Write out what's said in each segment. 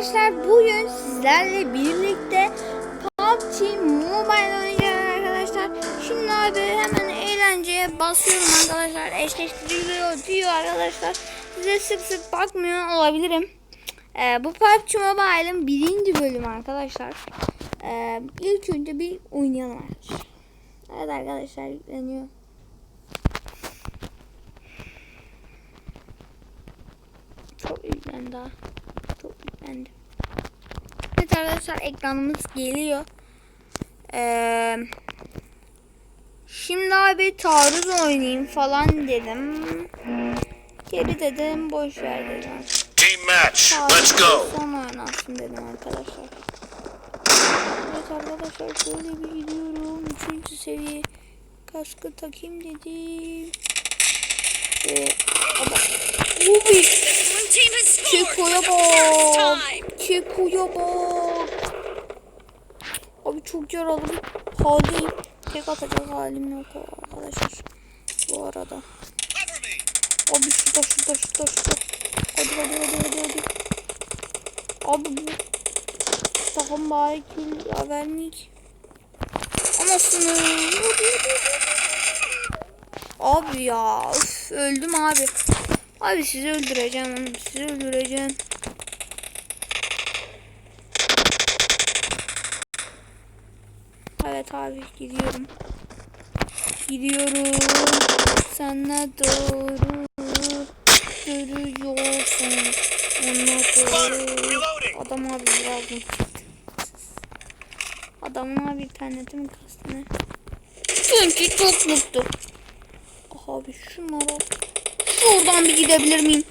arkadaşlar bugün sizlerle birlikte PUBG Mobile oynayacağız arkadaşlar. Şimdi abi hemen eğlenceye basıyorum arkadaşlar. Eşleştiriliyor diyor arkadaşlar. Size sık sık bakmıyor olabilirim. Ee, bu PUBG Mobile'ın birinci bölümü arkadaşlar. Ee, ilk önce bir oynayalım arkadaşlar. Evet arkadaşlar yükleniyor. Çok yüklendi daha. Yüklendi. Evet arkadaşlar ekranımız geliyor. Ee, şimdi abi taarruz oynayayım falan dedim. Geri dedim boş ver dedim. Team match. Let's go. Son oynansın dedim arkadaşlar. Evet arkadaşlar şöyle bir gidiyorum. Üçüncü seviye kaskı takayım dedim. Ee, ama... The first bak. time. Keko'ya bak. Abi çok yaralı bir haldeyim. Tek atacak halim yok arkadaşlar. Bu arada. Abi şurada şurada şurada şurada. Hadi hadi hadi hadi hadi. Abi bu takım bari hadi. Abi ya üf, öldüm abi. Abi sizi öldüreceğim. Sizi öldüreceğim. Evet abi gidiyorum. Gidiyorum. Sana doğru. Görüyorsun. Ona doğru. Adam abi birazdan Adamın abi interneti mi kastı ne? Çünkü çok mutlu. Abi şunlara. Şuradan bir gidebilir miyim?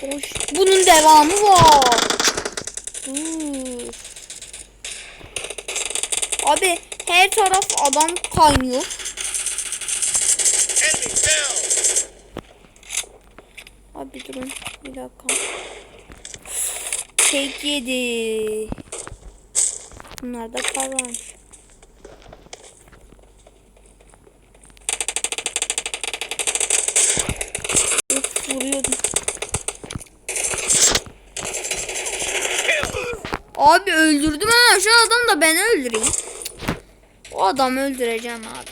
Hoş. Bunun devamı var. Dur. Abi her taraf adam kaynıyor. Abi durun bir dakika. Tek yedi. Bunlar da kar varmış. Of vuruyordum. Abi öldürdüm ama şu adam da ben öldüreyim. O adamı öldüreceğim abi.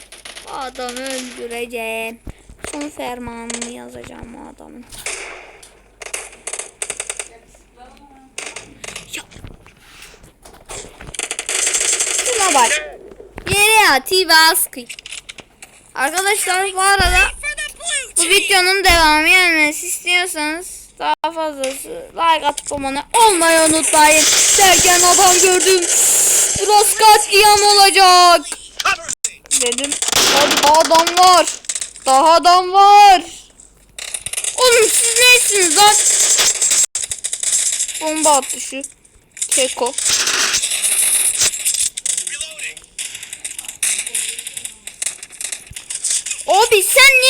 O adamı öldüreceğim. Son fermanını yazacağım o adamın. Ya. Şuna bak. Yere at. Arkadaşlar bu arada bu videonun devamı gelmesi istiyorsanız daha fazlası like atıp abone olmayı unutmayın. Derken adam gördüm. Burası katliam olacak. Dedim. Daha adam var. Daha adam var. Oğlum siz nesiniz lan? Bomba attı şu. Keko. Abi sen neysin?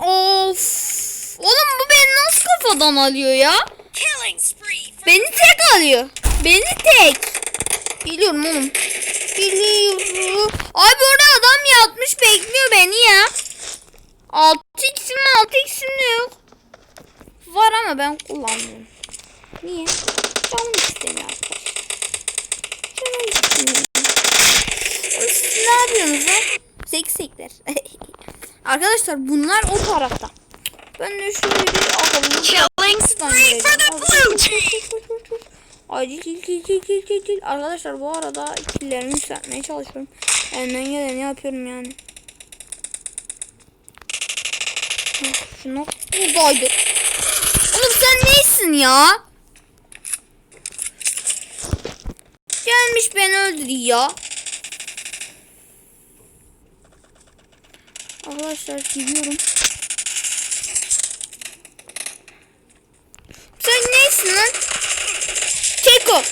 Of. Oğlum bu beni nasıl kafadan alıyor ya? Beni tek alıyor. Beni tek. Biliyorum oğlum. Biliyorum. Abi orada adam yatmış bekliyor beni ya. 6x'im mi 6x'im de yok. Var ama ben kullanmıyorum. Niye? Canım istemiyor arkadaşlar. Canım istemiyor. Siz ne yapıyorsunuz lan? Seksekler. Arkadaşlar bunlar o tarafta. Ben de şöyle bir akıllı killing spree for the blue team. Acil kill. Arkadaşlar bu arada killerimi yükseltmeye çalışıyorum. Elimden geleni yapıyorum yani. Şunu buradaydı. Oğlum sen neysin ya? Gelmiş beni öldürüyor. Arkadaşlar gidiyorum. Sen neysin lan? Keko.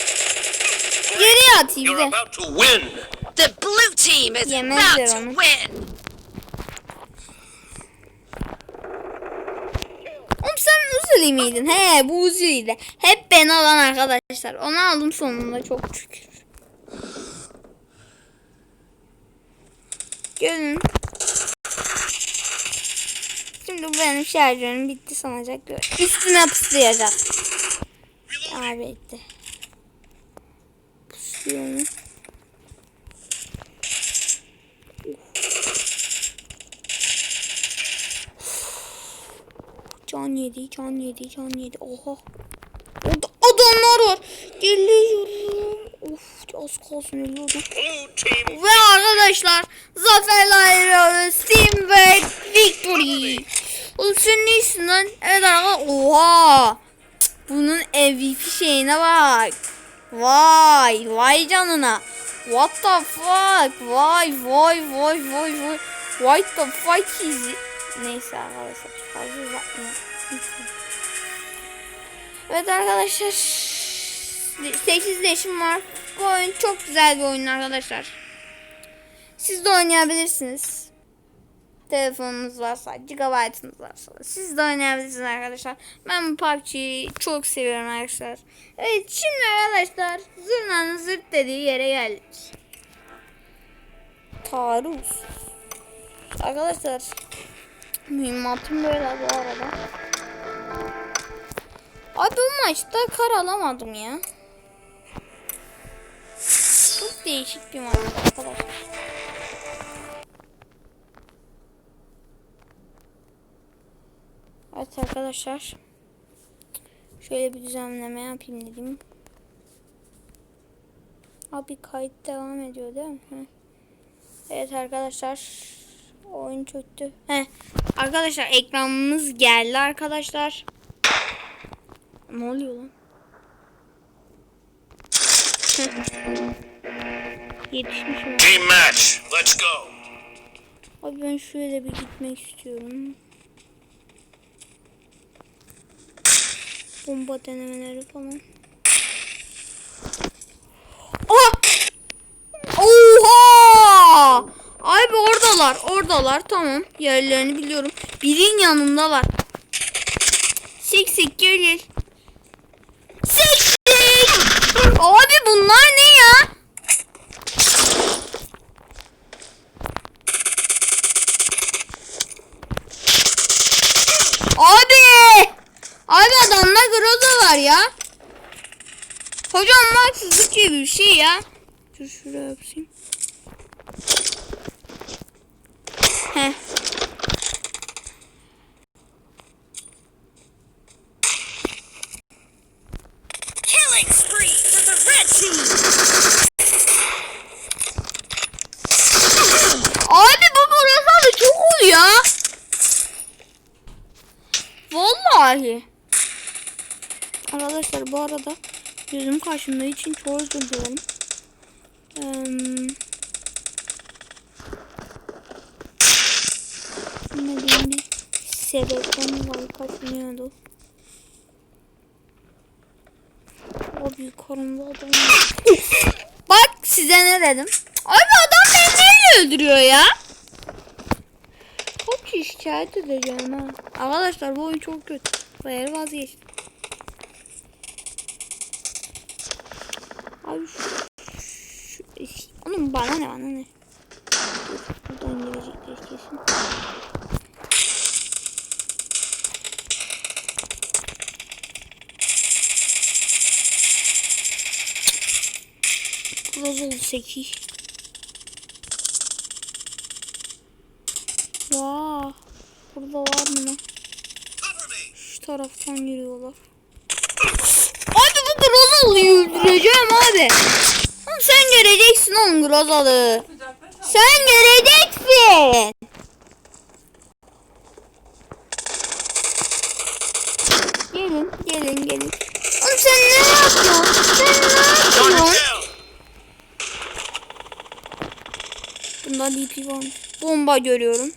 Geri at You're bize. about to win. The blue team is Yemezler about to onu. win. Oğlum sen Uzuli miydin? He bu Uzuli'ydi. Hep ben alan arkadaşlar. Onu aldım sonunda çok şükür. Gelin. Şimdi benim şarjörüm bitti sanacak. Üstüne pıslayacak. Reloading. Kaybetti. Pusuyor mu? Can yedi, can yedi, can yedi. Oha. Orada adamlar var. Geliyorum. Of az kalsın ölüyordum. Ve arkadaşlar zaferle ayrılıyoruz. Team ve victory. Oğlum sen neysin lan? Evet arkadaşlar. Oha. Bunun MVP şeyine bak. Vay. Vay canına. What the fuck? Vay vay vay vay vay. What the fuck is it? Neyse arkadaşlar fazla uzatmayalım. Evet arkadaşlar 8 değişim var. Bu oyun çok güzel bir oyun arkadaşlar. Siz de oynayabilirsiniz. Telefonunuz varsa, gigabaytınız varsa siz de oynayabilirsiniz arkadaşlar. Ben bu PUBG'yi çok seviyorum arkadaşlar. Evet şimdi arkadaşlar zırnanın zırt dediği yere geldik. Taarruz. Arkadaşlar mühimmatım böyle bu arada. Abi bu maçta kar alamadım ya. Çok değişik bir maç arkadaşlar. Evet arkadaşlar. Şöyle bir düzenleme yapayım dedim. Abi kayıt devam ediyor değil mi? Heh. Evet arkadaşlar. Oyun çöktü. Heh. Arkadaşlar ekranımız geldi arkadaşlar. Ne oluyor lan? Yetişmişim. team match. Let's go. Abi ben şöyle bir gitmek istiyorum. Bomba denemeleri falan. Oha! Oha! Abi oradalar, oradalar. Tamam. Yerlerini biliyorum. Birin yanındalar. Sik sik gelir. Sik sik! Abi bunlar ne ya? Abi! Abi adamda groza var ya. Hocam haksızlık gibi bir şey ya. Dur şuraya yapayım. Heh. Killing spree for the red team. Abi bu da çok oluyor. Vallahi. Arkadaşlar bu arada gözüm karşımda için çok özür dilerim. Eee, bilmediğim bir sebepten var kaçmıyordu. Abi yukarımda adam var. Bak size ne dedim. Abi adam beni neyle öldürüyor ya? Çok şikayet edeceğim ha. Arkadaşlar bu oyun çok kötü. Yer vazgeçtim. Abi şu, şu, onun bana ne bana ne? Dur, Buradan gelecekler kesin. Rozol 8. Vaa. Burada var mı lan? Şu taraftan yürüyorlar. Abi bu Grozal'ı öldüreceğim abi. Oğlum sen göreceksin oğlum Grozal'ı. Sen göreceksin. Gelin, gelin, gelin. Oğlum sen ne yapıyorsun? Sen ne yapıyorsun? Bunda DP var. Bomba görüyorum.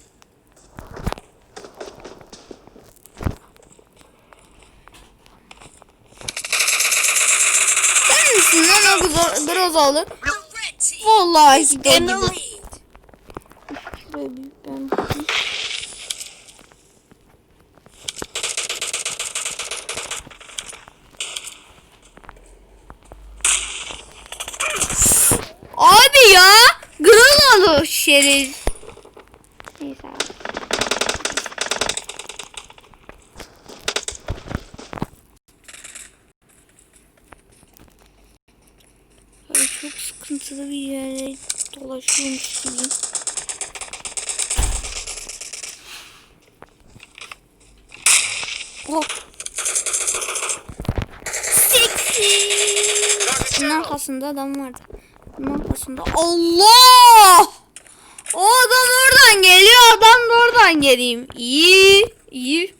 Sen misin lan o gro- grozalı? The red team Vallahi in de the gibi. lead. Şuraya bir ben bakayım. Abi ya! Grozalı şerif. Neyse abi. Sıkıntılı bir yere dolaşıyormuş gibiyim. Oh. Seksi. Arkasında adam vardı. Bunun arkasında. Allah! O adam oradan geliyor. Adam da oradan geleyim. İyi. iyi.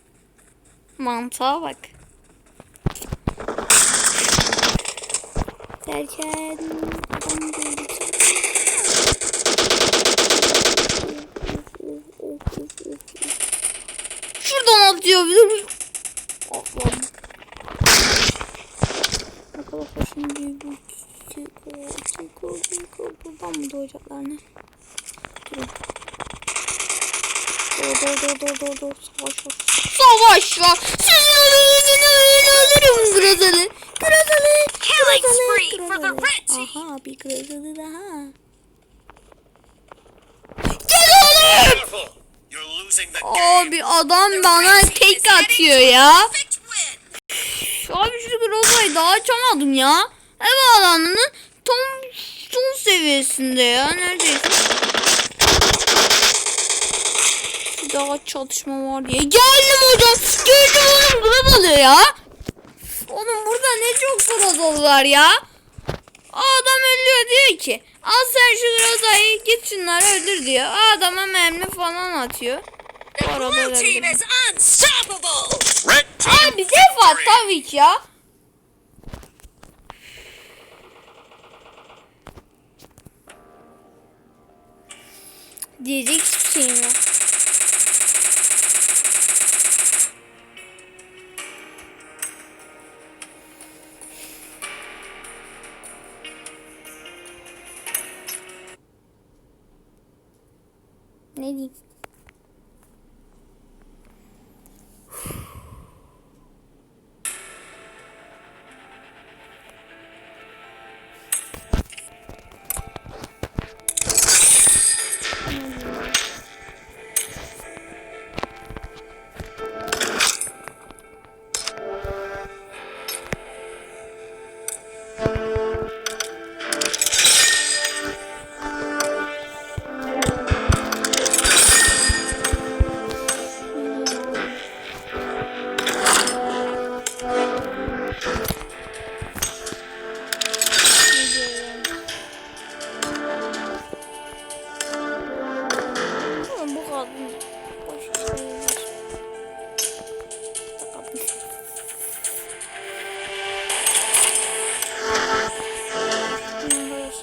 Mantığa bak. Derken adam geldi. Şuradan atıyor bilir miyim? Atladım. Arkadaşlar şimdi bu Kiko, Kiko, Kiko buradan mı doğacaklar ne? Dur dur dur dur dur dur savaş var. Savaş var. Ölürüm Grazalı. Grazalı. Grazalı. Aha bir Grazalı daha. Gel oğlum. Careful. You're losing the game. Abi adam bana tek atıyor ya. Abi şu Groza'yı daha açamadım ya. Ev alanının tam son seviyesinde ya. Neredeyse. Bir daha çatışma var diye. Geldim hocam. Gördüm oğlum Grozalı ya. Oğlum burada ne çok Grozalı var ya. Adam ölüyor diyor ki. Al sen şu Groza'yı git şunları öldür diyor. Adama mermi falan atıyor. Abi defa tabii ki ya. Diyecek hiçbir Benedict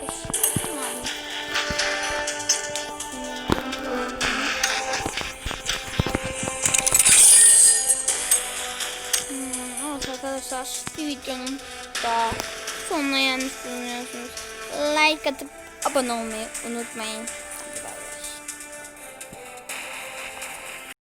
Evet arkadaşlar bir videonun daha sonuna. Like atıp abone olmayı.